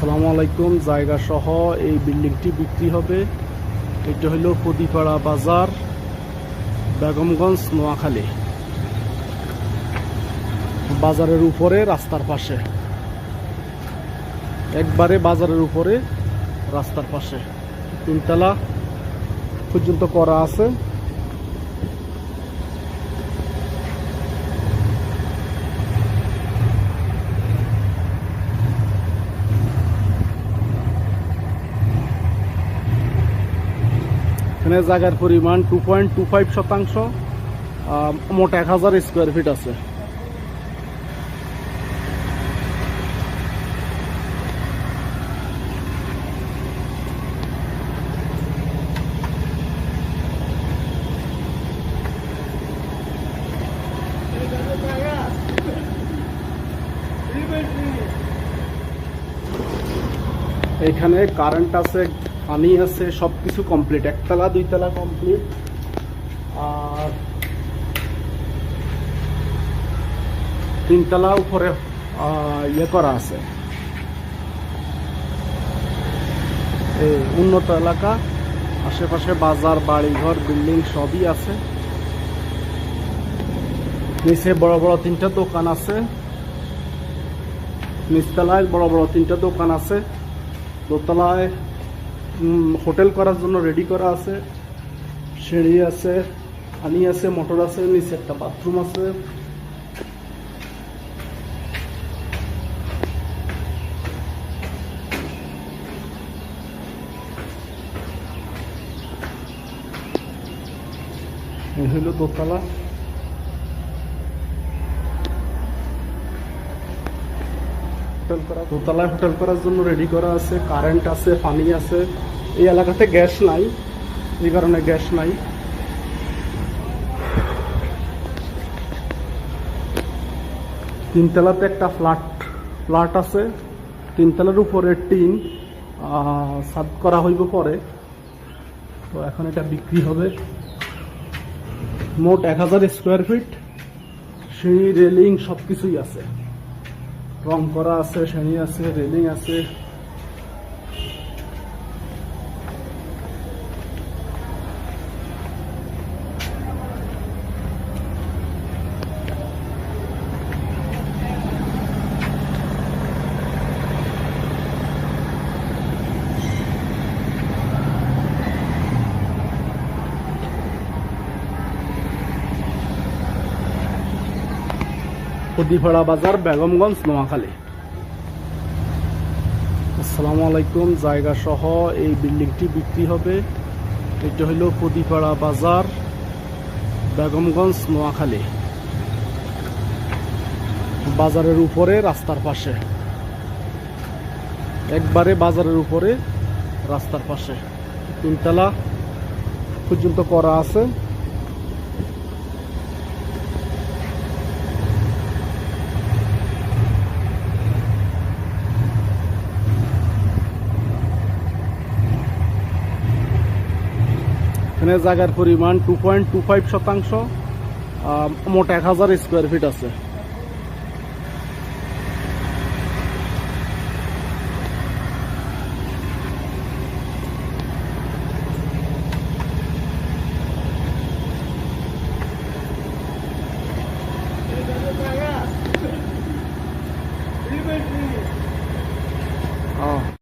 আসসালামু আলাইকুম। জায়গা সহ এই বিল্ডিংটি বিক্রি হবে। এটা হলো পদিপাড়া বাজার, বেগমগঞ্জ, নোয়াখালী। বাজারের উপরে, রাস্তার পাশে। একবারে বাজারের উপরে, রাস্তার পাশে। তিনতলা পর্যন্ত করা আছে। এখানে জায়গার পরিমাণ টু পয়েন্ট টু ফাইভ শতাংশ মোট এক হাজার স্কোয়ার ফিট আছে। এখানে কারেন্ট আছে পানি আছে সব কিছু কমপ্লিট একতলা, দুইতলা কমপ্লিট আর তিনতলা উপরে ইয়ে করা আছে। এই উন্নত এলাকা, আশেপাশে বাজার, বাড়িঘর, বিল্ডিং সবই আছে। নিচে বড় বড় তিনটা দোকান আছে। নিচতলায় বড় বড় তিনটা দোকান আছে। দোতলায় হোটেল করার জন্য রেডি করা আছে, সিঁড়ি আছে, পানি আছে, মোটর আছে, নিচে একটা বাথরুম আছে। এই হলো দোতলা। হোটেল করা দোতলায় হোটেল করার জন্য রেডি করা আছে কারেন্ট আছে, পানি আছে। এই এলাকাতে গ্যাস নাই, এই কারণে গ্যাস নাই। তিনতলাতে একটা ফ্ল্যাট ফ্ল্যাট আছে। তিনতলার উপরে টিন সাদ করা হইব পরে। তো এখন এটা বিক্রি হবে। মোট এক হাজার স্কোয়ার ফিট সিঁড়ি রেলিং সব কিছুই আছে। রং করা আছে শ্রেণি আছে রেলিং আছে। পদিপাড়া বাজার, বেগমগঞ্জ, নোয়াখালী। আসসালামু আলাইকুম। জায়গা সহ এই বিল্ডিংটি বিক্রি হবে। এটা হলো পদিপাড়া বাজার, বেগমগঞ্জ, নোয়াখালী। বাজারের উপরে, রাস্তার পাশে। একবারে বাজারের উপরে, রাস্তার পাশে। তিনতলা পর্যন্ত করা আছে। এখানে জায়গার পরিমাণ টু পয়েন্ট টু ফাইভ শতাংশ মোট এক হাজার স্কোয়ার ফিট আছে।